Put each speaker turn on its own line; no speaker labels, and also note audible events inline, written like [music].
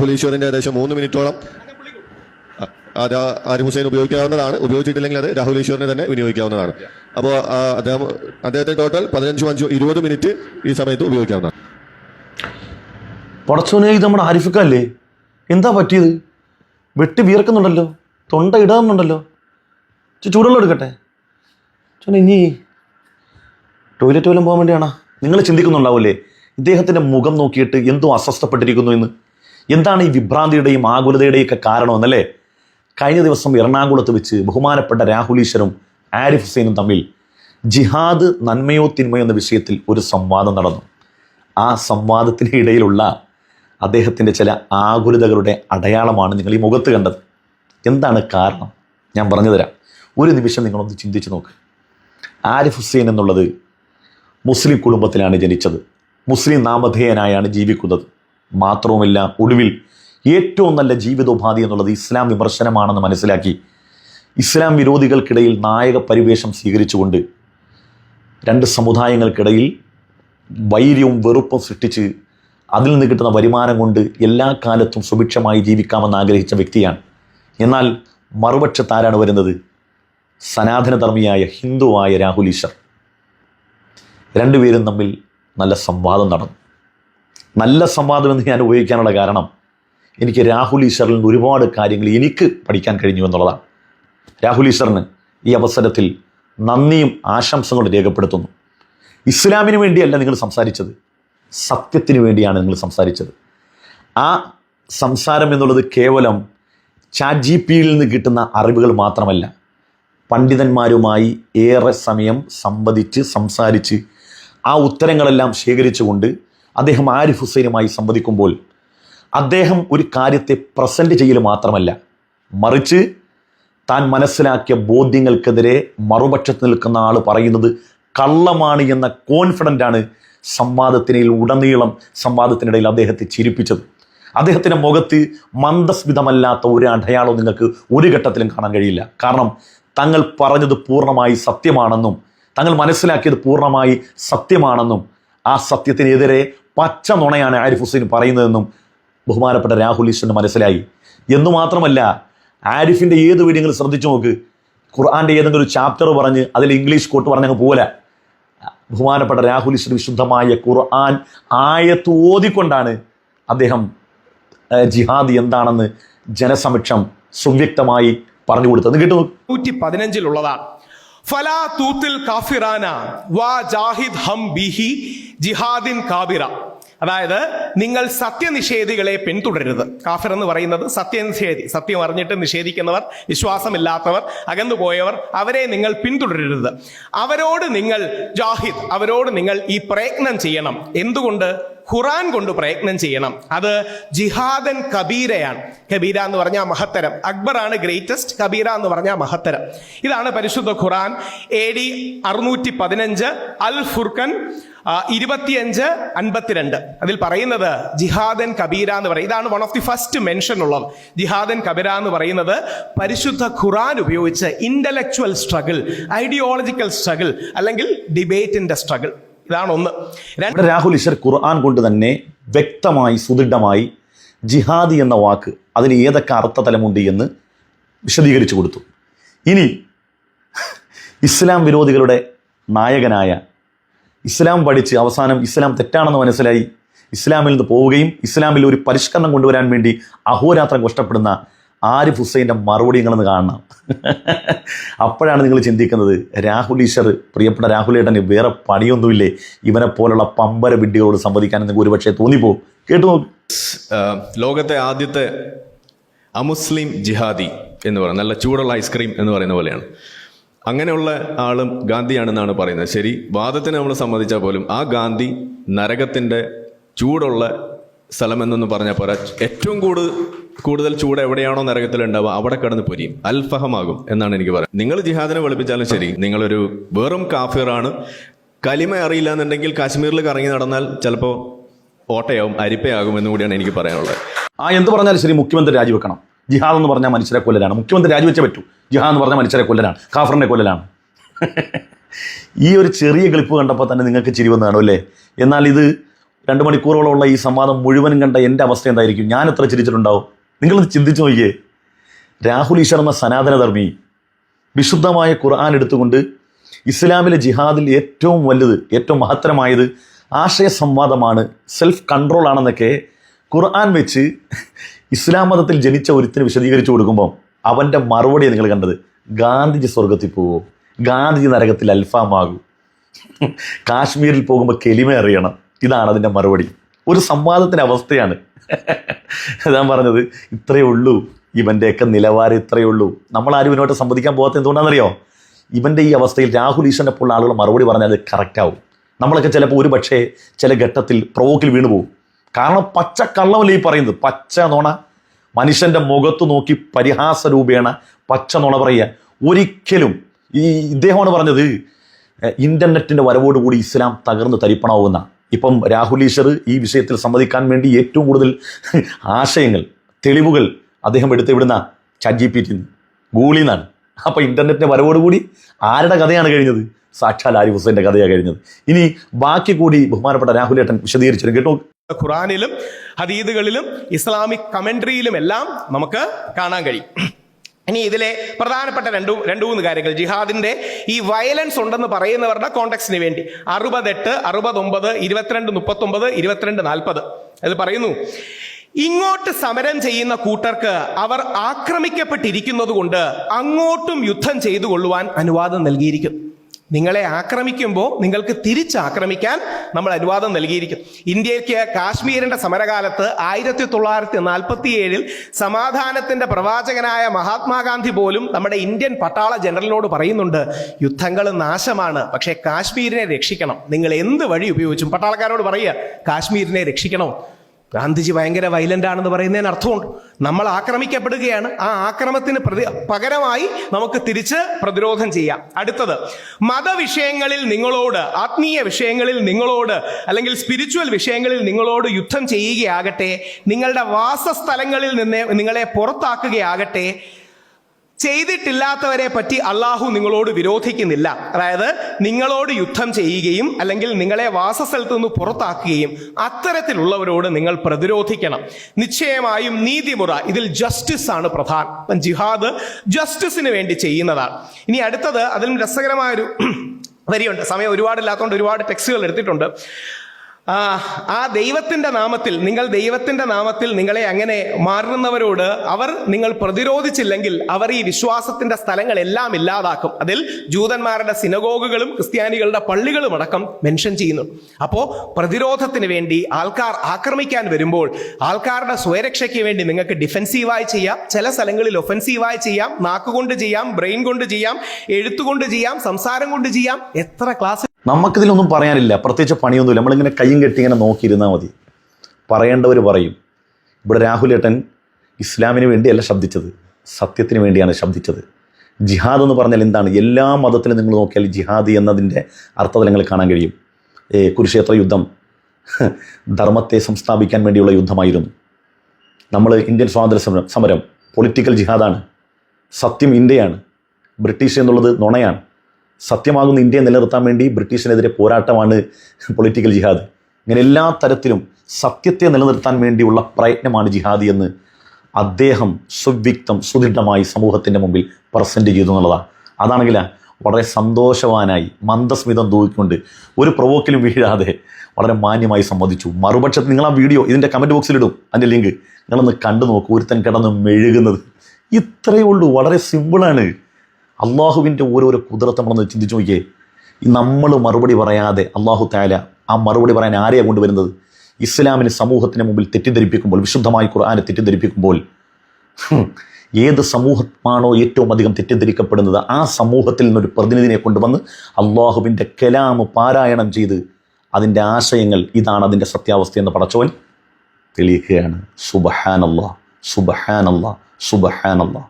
രാഹുൽ ഈശ്വറിന്റെ ഏകദേശം മൂന്ന് മിനിറ്റോളം ആരിഫ് ഹുസൈൻ ഉപയോഗിക്കാവുന്നതാണ്. ഉപയോഗിച്ചിട്ടില്ലെങ്കിൽ അത് രാഹുൽ ഈശ്വറിനെ തന്നെ വിനിയോഗിക്കാവുന്നതാണ്. അപ്പോൾ അദ്ദേഹം അദ്ദേഹത്തെ ടോട്ടൽ പതിനഞ്ചും അഞ്ചും ഇരുപത് മിനിറ്റ് ഈ സമയത്ത് ഉപയോഗിക്കാവുന്നതാണ്.
പടച്ചോനെ ഇത് നമ്മുടെ ആരിഫക്കല്ലേ? എന്താ പറ്റിയത്? വെട്ടി വീർക്കുന്നുണ്ടല്ലോ തൊണ്ട ഇടാറുണ്ടല്ലോ. ചൂടുള്ള എടുക്കട്ടെ? ചോന ഇനി ടോയ്ലറ്റ് വല്ലതും പോകാൻ വേണ്ടിയാണോ? നിങ്ങൾ ചിന്തിക്കുന്നുണ്ടാവില്ലേ ഇദ്ദേഹത്തിന്റെ മുഖം നോക്കിയിട്ട് എന്തോ അസ്വസ്ഥപ്പെട്ടിരിക്കുന്നു എന്ന്. എന്താണ് ഈ വിഭ്രാന്തിയുടെയും ആകുലതയുടെയും ഒക്കെ കാരണമെന്നല്ലേ? കഴിഞ്ഞ ദിവസം എറണാകുളത്ത് വെച്ച് ബഹുമാനപ്പെട്ട രാഹുൽ ഈശ്വരും ആരിഫ് ഹുസൈനും തമ്മിൽ ജിഹാദ് നന്മയോ തിന്മയോ എന്ന വിഷയത്തിൽ ഒരു സംവാദം നടന്നു. ആ സംവാദത്തിന് ഇടയിലുള്ള അദ്ദേഹത്തിന്റെ ചില ആകുലതകളുടെ അടയാളമാണ് നിങ്ങൾ ഈ മുഖത്ത് കണ്ടത്. എന്താണ് കാരണം? ഞാൻ പറഞ്ഞു തരാം ഒരു നിമിഷം നിങ്ങളൊന്ന് ചിന്തിച്ച് നോക്ക്. ആരിഫ് ഹുസൈൻ എന്നുള്ളത് മുസ്ലിം കുടുംബത്തിലാണ് ജനിച്ചത്. മുസ്ലിം നാമധേയനായാണ് ജീവിക്കുന്നത്. മാത്രവുമല്ല ഒടുവിൽ ഏറ്റവും നല്ല ജീവിതോപാധി എന്നുള്ളത് ഇസ്ലാം വിമർശനമാണെന്ന് മനസ്സിലാക്കി. ഇസ്ലാം വിരോധികൾക്കിടയിൽ നായക പരിവേഷം സ്വീകരിച്ചുകൊണ്ട് രണ്ട് സമുദായങ്ങൾക്കിടയിൽ വൈര്യവും വെറുപ്പും സൃഷ്ടിച്ച് അതിൽ നിന്ന് കിട്ടുന്ന വരുമാനം കൊണ്ട് എല്ലാ കാലത്തും സുഭിക്ഷമായി ജീവിക്കാമെന്ന് ആഗ്രഹിച്ച വ്യക്തിയാണ്. എന്നാൽ മറുപക്ഷത്ത് ആരാണ് വരുന്നത്? സനാതനധർമ്മിയായ ഹിന്ദുവായ രാഹുൽ ഈശ്വർ. രണ്ടുപേരും തമ്മിൽ നല്ല സംവാദം നടന്നു. നല്ല സംവാദം എന്ന് ഞാൻ ഉപയോഗിക്കാനുള്ള കാരണം എനിക്ക് രാഹുൽ ഈശ്വറിൽ നിന്ന് ഒരുപാട് കാര്യങ്ങൾ എനിക്ക് പഠിക്കാൻ കഴിഞ്ഞു എന്നുള്ളതാണ്. രാഹുൽ ഈശ്വറിന് ഈ അവസരത്തിൽ നന്ദിയും ആശംസകളും രേഖപ്പെടുത്തുന്നു. ഇസ്ലാമിന് വേണ്ടിയല്ല നിങ്ങൾ സംസാരിച്ചത്. സത്യത്തിന് വേണ്ടിയാണ് നിങ്ങൾ സംസാരിച്ചത്. ആ സംസാരം എന്നുള്ളത് കേവലം ചാറ്റ് ജി പിയിൽ നിന്ന് കിട്ടുന്ന അറിവുകൾ മാത്രമല്ല. പണ്ഡിതന്മാരുമായി ഏറെ സമയം സംവദിച്ച് സംസാരിച്ച് ആ ഉത്തരങ്ങളെല്ലാം ശേഖരിച്ചുകൊണ്ട് അദ്ദേഹം ആരിഫ് ഹുസൈനുമായി സംവദിക്കുമ്പോൾ അദ്ദേഹം ഒരു കാര്യത്തെ പ്രസന്റ് ചെയ്യൽ മാത്രമല്ല മറിച്ച് താൻ മനസ്സിലാക്കിയ ബോധ്യങ്ങൾക്കെതിരെ മറുപക്ഷത്ത് നിൽക്കുന്ന ആൾ പറയുന്നത് കള്ളമാണ് എന്ന കോൺഫിഡന്റ് ആണ് സംവാദത്തിനിൽ ഉടനീളം സംവാദത്തിനിടയിൽ അദ്ദേഹത്തെ ചിരിപ്പിച്ചത്. അദ്ദേഹത്തിന്റെ മുഖത്ത് മന്ദസ്മിതമല്ലാത്ത ഒരു അടയാളവും നിങ്ങൾക്ക് ഒരു ഘട്ടത്തിലും കാണാൻ കഴിയില്ല. കാരണം തങ്ങൾ പറഞ്ഞത് പൂർണമായി സത്യമാണെന്നും തങ്ങൾ മനസ്സിലാക്കിയത് പൂർണമായി സത്യമാണെന്നും ആ സത്യത്തിനെതിരെ പച്ച നുണയാണ് ആരിഫ് ഹുസൈൻ പറയുന്നതെന്നും ബഹുമാനപ്പെട്ട രാഹുൽ ഈശ്വറിന് മനസ്സിലായി. എന്നു മാത്രമല്ല ആരിഫിന്റെ ഏത് വീഡിയോ ശ്രദ്ധിച്ചു നോക്ക്. ഖുർആാന്റെ ഏതെങ്കിലും ചാപ്റ്റർ പറഞ്ഞ് അതിൽ ഇംഗ്ലീഷ് കോട്ട് പറഞ്ഞങ്ങ് പോലെ ബഹുമാനപ്പെട്ട രാഹുൽ ഈശ്വർ വിശുദ്ധമായ ഖുർആൻ ആയത്ത് ഓതിക്കൊണ്ടാണ് അദ്ദേഹം ജിഹാദ് എന്താണെന്ന് ജനസമക്ഷം സുവ്യക്തമായി പറഞ്ഞു കൊടുത്തത്. കേട്ടു.
നൂറ്റി പതിനഞ്ചിലുള്ളതാണ്. ഫലാ തൂത്തിൽ കാഫിറാന വാ ജാഹിദ് ഹം ബിഹി ജിഹാദിൻ കാബിറ. അതായത് നിങ്ങൾ സത്യനിഷേധികളെ പിന്തുടരരുത്. കാഫിർ എന്ന് പറയുന്നത് സത്യനിഷേധി. സത്യം അറിഞ്ഞിട്ട് നിഷേധിക്കുന്നവർ വിശ്വാസമില്ലാത്തവർ അകന്നുപോയവർ അവരെ നിങ്ങൾ പിന്തുടരരുത്. അവരോട് നിങ്ങൾ ജാഹിദ് അവരോട് നിങ്ങൾ ഈ പ്രയത്നം ചെയ്യണം. എന്തുകൊണ്ട്? ഖുറാൻ കൊണ്ട് പ്രയത്നം ചെയ്യണം. അത് ജിഹാദൻ കബീരയാണ്. കബീര എന്ന് പറഞ്ഞാൽ മഹത്തരം. അക്ബറാണ് ഗ്രേറ്റസ്റ്റ് കബീര എന്ന് പറഞ്ഞാൽ മഹത്തരം. ഇതാണ് പരിശുദ്ധ ഖുറാൻ. എ ഡി അറുന്നൂറ്റി പതിനഞ്ച് അൽ ഫുർഖൻ ഇരുപത്തിയഞ്ച് അൻപത്തിരണ്ട്. അതിൽ പറയുന്നത് ജിഹാദൻ കബീര എന്ന് പറയും. ഇതാണ് one of the first mention ഉള്ളത്. ജിഹാദൻ കബീര എന്ന് പറയുന്നത് പരിശുദ്ധ ഖുറാൻ ഉപയോഗിച്ച് ഇന്റലക്ച്വൽ സ്ട്രഗിൾ ഐഡിയോളജിക്കൽ സ്ട്രഗിൾ അല്ലെങ്കിൽ ഡിബേറ്റിന്റെ സ്ട്രഗിൾ ഇതാണ് ഒന്ന്.
രാഹുൽ ഈശ്വർ ഖുർആൻ കൊണ്ട് തന്നെ വ്യക്തമായി സുദൃഢമായി ജിഹാദി എന്ന വാക്ക് അതിന് ഏതൊക്കെ അർത്ഥതലമുണ്ട് എന്ന് വിശദീകരിച്ചു കൊടുത്തു. ഇനി ഇസ്ലാം വിരോധികളുടെ നായകനായ ഇസ്ലാം പഠിച്ച് അവസാനം ഇസ്ലാം തെറ്റാണെന്ന് മനസ്സിലായി. ഇസ്ലാമിൽ നിന്ന് പോവുകയും ഇസ്ലാമിൽ ഒരു പരിഷ്കരണം കൊണ്ടുവരാൻ വേണ്ടി അഹോരാത്രം കഷ്ടപ്പെടുന്ന ആരിഫ് ഹുസൈന്റെ മറുപടി നിങ്ങളൊന്ന് കാണണം. അപ്പോഴാണ് നിങ്ങൾ ചിന്തിക്കുന്നത് രാഹുൽ ഈശ്വർ പ്രിയപ്പെട്ട രാഹുൽ ഏട്ടന് വേറെ പണിയൊന്നുമില്ലേ? ഇവനെ പോലുള്ള പമ്പര വിഡ്ഢികളോട് സംവദിക്കാൻ നിങ്ങൾക്ക് ഒരുപക്ഷെ തോന്നിപ്പോ കേട്ടു നോക്ക്.
ലോകത്തെ ആദ്യത്തെ അമുസ്ലിം ജിഹാദി എന്ന് പറയുന്നത് നല്ല ചൂടുള്ള ഐസ്ക്രീം എന്ന് പറയുന്ന പോലെയാണ്. അങ്ങനെയുള്ള ആളും ഗാന്ധിയാണെന്നാണ് പറയുന്നത്. ശരി വാദത്തിന് നമ്മൾ സമ്മതിച്ചാൽ പോലും ആ ഗാന്ധി നരകത്തിന്റെ ചൂടുള്ള സ്ഥലമെന്നൊന്ന് പറഞ്ഞാൽ പോരാ. ഏറ്റവും കൂടുതൽ കൂടുതൽ ചൂട് എവിടെയാണോ നരകത്തിൽ ഉണ്ടാവുക അവിടെ കിടന്ന് പൊരിയും. അൽഫഹമാകും എന്നാണ് എനിക്ക് പറയുന്നത് നിങ്ങൾ ജിഹാദിനെ വെളുപ്പിച്ചാലും ശരി നിങ്ങളൊരു വെറും കാഫിറാണ്. കലിമ അറിയില്ല എന്നുണ്ടെങ്കിൽ കാശ്മീരിൽ കറങ്ങി നടന്നാൽ ചിലപ്പോൾ ഓട്ടയാവും അരിപ്പയാകും എന്ന് കൂടിയാണ് എനിക്ക് പറയാനുള്ളത്.
ആ എന്ത് പറഞ്ഞാലും ശരി മുഖ്യമന്ത്രി രാജിവെക്കണം. ജിഹാദ് എന്ന് പറഞ്ഞാൽ മനുഷ്യരെ കൊല്ലലാണ്. മുഖ്യമന്ത്രി രാജിവെച്ചേ പറ്റൂ. ജിഹാദ് എന്ന് പറഞ്ഞാൽ മനുഷ്യരെ കൊല്ലലാണ്. കാഫറിനെ കൊല്ലലാണ്. [laughs] ഈ ഒരു ചെറിയ ക്ലിപ്പ് കണ്ടപ്പോൾ തന്നെ നിങ്ങൾക്ക് ചിരി വന്നതാണ് അല്ലേ? എന്നാൽ ഇത് രണ്ട് മണിക്കൂറോളമുള്ള ഈ സംവാദം മുഴുവനും കണ്ട എന്റെ അവസ്ഥ എന്തായിരിക്കും? ഞാൻ എത്ര ചിരിച്ചിട്ടുണ്ടാവും? നിങ്ങളത് ചിന്തിച്ചു നോക്കിയേ. രാഹുൽ ഈശ്വർ എന്ന സനാതനധർമ്മി വിശുദ്ധമായ ഖുർആൻ എടുത്തുകൊണ്ട് ഇസ്ലാമിലെ ജിഹാദിൽ ഏറ്റവും വലുത് ഏറ്റവും മഹത്തരമായത് ആശയ സംവാദമാണ് സെൽഫ് കൺട്രോൾ ആണെന്നൊക്കെ ഖുർആൻ വെച്ച് ഇസ്ലാം മതത്തിൽ ജനിച്ച ഒരുത്തിന് വിശദീകരിച്ചു കൊടുക്കുമ്പോൾ അവന്റെ മറുപടി നിങ്ങൾ കണ്ടത്. ഗാന്ധിജി സ്വർഗത്തിൽ പോവോ. ഗാന്ധിജി നരകത്തിൽ അൽഫാമാകൂ. കാശ്മീരിൽ പോകുമ്പോൾ കെലിമ അറിയണം ഇതാണ് അതിന്റെ മറുപടി. ഒരു സംവാദത്തിന്റെ അവസ്ഥയാണ്. ഞാൻ പറഞ്ഞത് ഇത്രയേ ഉള്ളൂ. ഇവന്റെയൊക്കെ നിലവാരം ഇത്രയേ ഉള്ളൂ. നമ്മൾ ആരും ഇവനോട്ട് സംവദിക്കാൻ പോകാത്ത എന്തുകൊണ്ടാണെന്നറിയോ? ഇവന്റെ ഈ അവസ്ഥയിൽ രാഹുൽ ഈശ്വരനെ പോലുള്ള ആളുകൾ മറുപടി പറഞ്ഞാൽ അത് കറക്റ്റാവും നമ്മളൊക്കെ ചിലപ്പോൾ ഒരു പക്ഷേ ചില ഘട്ടത്തിൽ പ്രവോക്കിൽ വീണു പോകും കാരണം പച്ച കള്ളമല്ലേ ഈ പറയുന്നത്? പച്ച നുണ. മനുഷ്യന്റെ മുഖത്ത് നോക്കി പരിഹാസ രൂപേണ പച്ച നുണ പറയുക. ഒരിക്കലും ഈ ഇദ്ദേഹമാണ് പറഞ്ഞത് ഇന്റർനെറ്റിന്റെ വരവോടുകൂടി ഇസ്ലാം തകർന്ന് തരിപ്പണാവുന്ന ഇപ്പം രാഹുൽ ഈശ്വർ ഈ വിഷയത്തിൽ സമ്മതിക്കാൻ വേണ്ടി ഏറ്റവും കൂടുതൽ ആശയങ്ങൾ തെളിവുകൾ അദ്ദേഹം എടുത്ത് വിടുന്ന ചാറ്റ് ജി പി ടി ഗൂഗിളിൽ നിന്നാണ്. അപ്പോൾ ഇന്റർനെറ്റിന്റെ വരവോടുകൂടി ആരുടെ കഥയാണ് കഴിഞ്ഞത്? സാക്ഷാൽ ആരിഫ് ഹുസൈന്റെ കഥയാണ് കഴിഞ്ഞത്. ഇനി ബാക്കി കൂടി ബഹുമാനപ്പെട്ട രാഹുൽ ഏട്ടൻ വിശദീകരിച്ചിരുന്നു. കേട്ടോ?
ഖുറാനിലും ഹദീദുകളിലും ഇസ്ലാമിക് കമൻട്രിയിലും എല്ലാം നമുക്ക് കാണാൻ കഴിയും. ഇനി ഇതിലെ പ്രധാനപ്പെട്ട രണ്ടു രണ്ടു മൂന്ന് കാര്യങ്ങൾ. ജിഹാദിന്റെ ഈ വയലൻസ് ഉണ്ടെന്ന് പറയുന്നവരുടെ കോണ്ടക്സിന് വേണ്ടി. അറുപതെട്ട് അറുപത്തൊമ്പത് ഇരുപത്തിരണ്ട് മുപ്പത്തൊമ്പത് ഇരുപത്തിരണ്ട് നാൽപ്പത്. അത് പറയുന്നു ഇങ്ങോട്ട് സമരം ചെയ്യുന്ന കൂട്ടർക്ക് അവർ ആക്രമിക്കപ്പെട്ടിരിക്കുന്നത് കൊണ്ട് അങ്ങോട്ടും യുദ്ധം ചെയ്തു കൊള്ളുവാൻ അനുവാദം നൽകിയിരിക്കുന്നു. നിങ്ങളെ ആക്രമിക്കുമ്പോൾ നിങ്ങൾക്ക് തിരിച്ചാക്രമിക്കാൻ നമ്മൾ അനുവാദം നൽകിയിരിക്കും ഇന്ത്യയ്ക്ക് കാശ്മീരിന്റെ സമരകാലത്ത് ആയിരത്തി തൊള്ളായിരത്തി നാൽപ്പത്തി ഏഴിൽ സമാധാനത്തിന്റെ പ്രവാചകനായ മഹാത്മാഗാന്ധി പോലും നമ്മുടെ ഇന്ത്യൻ പട്ടാള ജനറലിനോട് പറയുന്നുണ്ട് യുദ്ധങ്ങൾ നാശമാണ് പക്ഷേ കാശ്മീരിനെ രക്ഷിക്കണം. നിങ്ങൾ എന്ത് വഴി ഉപയോഗിച്ചും? പട്ടാളക്കാരോട് പറയുക കാശ്മീരിനെ രക്ഷിക്കണം. ഗാന്ധിജി ഭയങ്കര വയലന്റ് ആണെന്ന് പറയുന്നതിന് അർത്ഥമുണ്ട്. നമ്മൾ ആക്രമിക്കപ്പെടുകയാണ്. ആ ആക്രമത്തിന് പ്രതി പകരമായി നമുക്ക് തിരിച്ച് പ്രതിരോധം ചെയ്യാം. അടുത്തത് മതവിഷയങ്ങളിൽ നിങ്ങളോട് ആത്മീയ വിഷയങ്ങളിൽ നിങ്ങളോട് അല്ലെങ്കിൽ സ്പിരിച്വൽ വിഷയങ്ങളിൽ നിങ്ങളോട് യുദ്ധം ചെയ്യുകയാകട്ടെ നിങ്ങളുടെ വാസസ്ഥലങ്ങളിൽ നിന്ന് നിങ്ങളെ പുറത്താക്കുകയാകട്ടെ ചെയ്തിട്ടില്ലാത്തവരെ പറ്റി അള്ളാഹു നിങ്ങളോട് വിരോധിക്കുന്നില്ല. അതായത് നിങ്ങളോട് യുദ്ധം ചെയ്യുകയും അല്ലെങ്കിൽ നിങ്ങളെ വാസസ്ഥലത്ത് നിന്ന് പുറത്താക്കുകയും അത്തരത്തിലുള്ളവരോട് നിങ്ങൾ പ്രതിരോധിക്കണം. നിശ്ചയമായും നീതിമുറ ഇതിൽ ജസ്റ്റിസ് ആണ് അപ്പം ജിഹാദ് ജസ്റ്റിസിന് വേണ്ടി ചെയ്യുന്നതാണ്. ഇനി അടുത്തത് അതിലും രസകരമായൊരു [clears throat] വരിയുണ്ട്. സമയം ഒരുപാടില്ലാത്തതുകൊണ്ട് ഒരുപാട് ടെക്സ്റ്റുകൾ എടുത്തിട്ടുണ്ട്. ആ ദൈവത്തിന്റെ നാമത്തിൽ നിങ്ങൾ ദൈവത്തിന്റെ നാമത്തിൽ നിങ്ങളെ അങ്ങനെ മാറുന്നവരോട് അവർ നിങ്ങൾ പ്രതിരോധിച്ചില്ലെങ്കിൽ അവർ ഈ വിശ്വാസത്തിന്റെ സ്ഥലങ്ങളെല്ലാം ഇല്ലാതാക്കും. അതിൽ ജൂതന്മാരുടെ സിനഗോഗുകളും ക്രിസ്ത്യാനികളുടെ പള്ളികളും അടക്കം മെൻഷൻ ചെയ്യുന്നു. അപ്പോൾ പ്രതിരോധത്തിന് വേണ്ടി ആൾക്കാർ ആക്രമിക്കാൻ വരുമ്പോൾ ആൾക്കാരുടെ സ്വയരക്ഷയ്ക്ക് വേണ്ടി നിങ്ങൾക്ക് ഡിഫെൻസീവായി ചെയ്യാം. ചില സ്ഥലങ്ങളിൽ ഒഫെൻസീവായി ചെയ്യാം. നാക്കുകൊണ്ട് ചെയ്യാം ബ്രെയിൻ കൊണ്ട് ചെയ്യാം എഴുത്തുകൊണ്ട് ചെയ്യാം സംസാരം കൊണ്ട് ചെയ്യാം. എത്ര ക്ലാസ്
നമുക്കിതിലൊന്നും പറയാനില്ല. പ്രത്യേകിച്ച് പണിയൊന്നുമില്ല. നമ്മളിങ്ങനെ കയ്യും കെട്ടി ഇങ്ങനെ നോക്കിയിരുന്നാൽ മതി. പറയേണ്ടവർ പറയും. ഇവിടെ രാഹുലേട്ടൻ ഇസ്ലാമിന് വേണ്ടിയല്ല ശബ്ദിച്ചത്. സത്യത്തിന് വേണ്ടിയാണ് ശബ്ദിച്ചത്. ജിഹാദ് എന്ന് പറഞ്ഞാൽ എന്താണ്? എല്ലാ മതത്തിലും നിങ്ങൾ നോക്കിയാൽ ജിഹാദ് എന്നതിന്റെ അർത്ഥതലങ്ങൾ കാണാൻ കഴിയും. ഏ കുരുക്ഷേത്ര യുദ്ധം. [laughs] ധർമ്മത്തെ സംസ്ഥാപിക്കാൻ വേണ്ടിയുള്ള യുദ്ധമായിരുന്നു. നമ്മൾ ഇന്ത്യൻ സ്വാതന്ത്ര്യ സമരം സമരം. പൊളിറ്റിക്കൽ ജിഹാദാണ്. സത്യം ഇന്ത്യയാണ്. ബ്രിട്ടീഷ് എന്നുള്ളത് നുണയാണ്. സത്യമാകുന്ന ഇന്ത്യയെ നിലനിർത്താൻ വേണ്ടി ബ്രിട്ടീഷിനെതിരെ പോരാട്ടമാണ് പൊളിറ്റിക്കൽ ജിഹാദ്. ഇങ്ങനെ എല്ലാ തരത്തിലും സത്യത്തെ നിലനിർത്താൻ വേണ്ടിയുള്ള പ്രയത്നമാണ് ജിഹാദി എന്ന് അദ്ദേഹം സുവ്യക്തം സുദൃഢമായി സമൂഹത്തിന്റെ മുമ്പിൽ പ്രസന്റ് ചെയ്തു എന്നുള്ളതാണ്. അതാണെങ്കിൽ വളരെ സന്തോഷവാനായി മന്ദസ്മിതം തൂക്കിക്കൊണ്ട് ഒരു പ്രൊവോക്കിലും വീഴാതെ വളരെ മാന്യമായി സംബന്ധിച്ചു മറുപക്ഷത്ത് നിങ്ങൾ ആ വീഡിയോ ഇതിന്റെ കമന്റ് ബോക്സിലിടും അതിന്റെ ലിങ്ക് നിങ്ങളൊന്ന് കണ്ടു നോക്കൂ ഒരുത്തൻ കിടന്ന് മെഴുകുന്നത്. ഇത്രയേ ഉള്ളൂ. വളരെ സിമ്പിളാണ് അള്ളാഹുവിന്റെ ഓരോരോ കുതിരത്ത് നമ്മളൊന്ന് ചിന്തിച്ചു നോക്കിയേ നമ്മൾ മറുപടി പറയാതെ അള്ളാഹു താല ആ മറുപടി പറയാൻ ആരെയാണ് കൊണ്ടുവരുന്നത്? ഇസ്ലാമിന് സമൂഹത്തിന് മുമ്പിൽ തെറ്റിദ്ധരിപ്പിക്കുമ്പോൾ വിശുദ്ധമായി ഖുർആാനെ തെറ്റിദ്ധരിപ്പിക്കുമ്പോൾ ഏത് സമൂഹമാണോ ഏറ്റവും അധികം തെറ്റിദ്ധരിക്കപ്പെടുന്നത്? ആ സമൂഹത്തിൽ നിന്നൊരു പ്രതിനിധിനെ കൊണ്ടുവന്ന് അള്ളാഹുവിന്റെ കലാമ് പാരായണം ചെയ്ത് അതിന്റെ ആശയങ്ങൾ ഇതാണ് അതിന്റെ സത്യാവസ്ഥ എന്ന് പടച്ചവൻ തെളിയിക്കുകയാണ്. സുബഹാനല്ലാ സുബഹാനല്ലാ സുബഹാനല്ലാ.